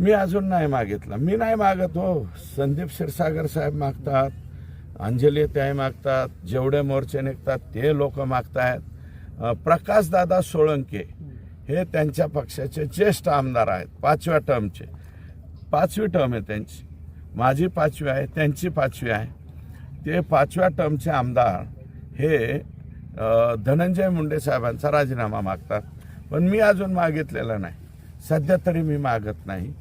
मी अजून नाही मागितला. मी नाही मागत हो. संदीप क्षीरसागर साहेब मागतात अंजली त्याही मागतात जेवढे मोर्चे निघतात ते लोक मागतायत. प्रकाशदादा सोळंके हे त्यांच्या पक्षाचे ज्येष्ठ आमदार आहेत पाचव्या टर्मचे. पाचवी टर्म आहे त्यांची. माझी पाचवी आहे त्यांची पाचवी आहे. ते पाचव्या टर्मचे आमदार हे धनंजय मुंडे साहेबांचा राजीनामा मागतात. पण मी अजून मागितलेला नाही. सध्या तरी मी मागत नाही.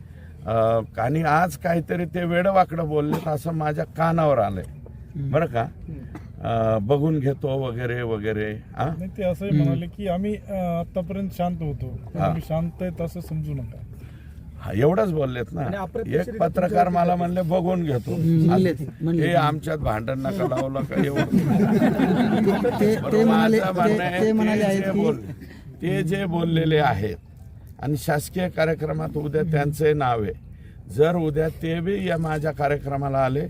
आणि आज काहीतरी ते वेडवाकडं बोललेत असं माझ्या कानावर आलंय. बरं का? बघून घेतो वगैरे वगैरे. नाही ते असंही म्हणाले की आम्ही आतापर्यंत शांत होतो. आम्ही शांत आहेत असं समजू नका. हा एवढंच बोललेत ना. एक पत्रकार मला म्हणले बघून घेतो. हे. आमच्यात भांडण नका लावलं का एवढं आहे, ते जे बोललेले आहेत आणि शासकीय कार्यक्रमात उद्या त्यांचे नाव आहे. जर उद्या ते बी या माझ्या कार्यक्रमाला आले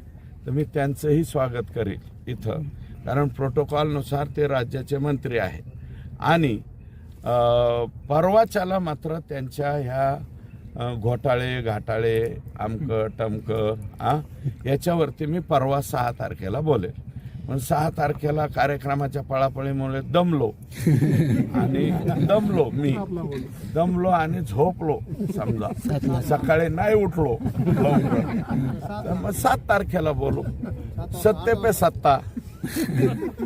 तर मी त्यांचंही स्वागत करेल इथं. कारण प्रोटोकॉलनुसार ते राज्याचे मंत्री आहेत. आणि परवाच्याला मात्र त्यांच्या ह्या घोटाळे घाटाळे आमकं टमकं आ याच्यावरती मी परवा सहा तारखेला बोलेल. पण सहा तारखेला कार्यक्रमाच्या पळापळीमुळे दमलो. आणि दमलो मी. दमलो आणि झोपलो समजा. सकाळी नाही उठलो. तर मग सात तारखेला बोलू. सत्ते पे सत्ता.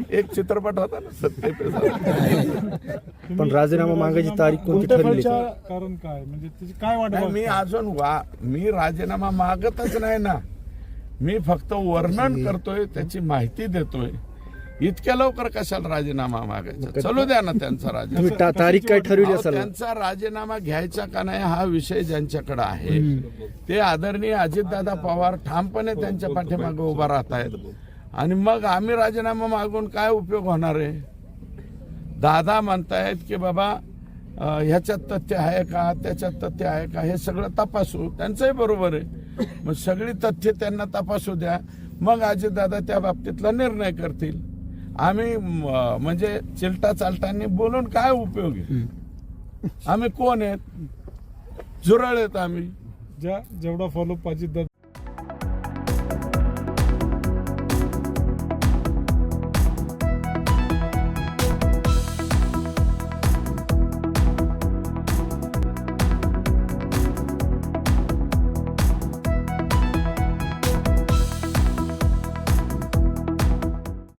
एक चित्रपट होता ना सत्ते पे सत्ता. पण राजीनामा मागायची तारीख कोणती ठरली कारण काय? म्हणजे काय वाट नाही मी? अजून वा मी राजीनामा मागतच नाही ना. मी फक्त वर्णन करतोय त्याची माहिती देतोय. इतक्या लवकर कशाला राजीनामा मागायचा? चलू द्या ना त्यांचा राजीनामा. तारीख काय ठरवली असेल? त्यांचा राजीनामा घ्यायचा का नाही हा विषय ज्यांच्याकडे आहे. ते आदरणीय अजितदादा पवार ठामपणे त्यांच्या पाठीमागे उभा राहत आहेत आणि मग आम्ही राजीनामा मागून काय उपयोग होणार आहे? दादा म्हणतायत की बाबा ह्याच्यात तथ्य आहे का? त्याच्यात तथ्य आहे का? हे सगळं तपासू. त्यांचंही बरोबर आहे. मग सगळी तथ्य त्यांना तपासू द्या. मग अजितदादा त्या बाबतीतला निर्णय करतील. आम्ही म्हणजे चिलटा चालटांनी बोलून काय उपयोग आहे? आम्ही कोण आहेत? झुरळ आहेत आम्ही. ज्या जेवढा फॉलो पाहिजे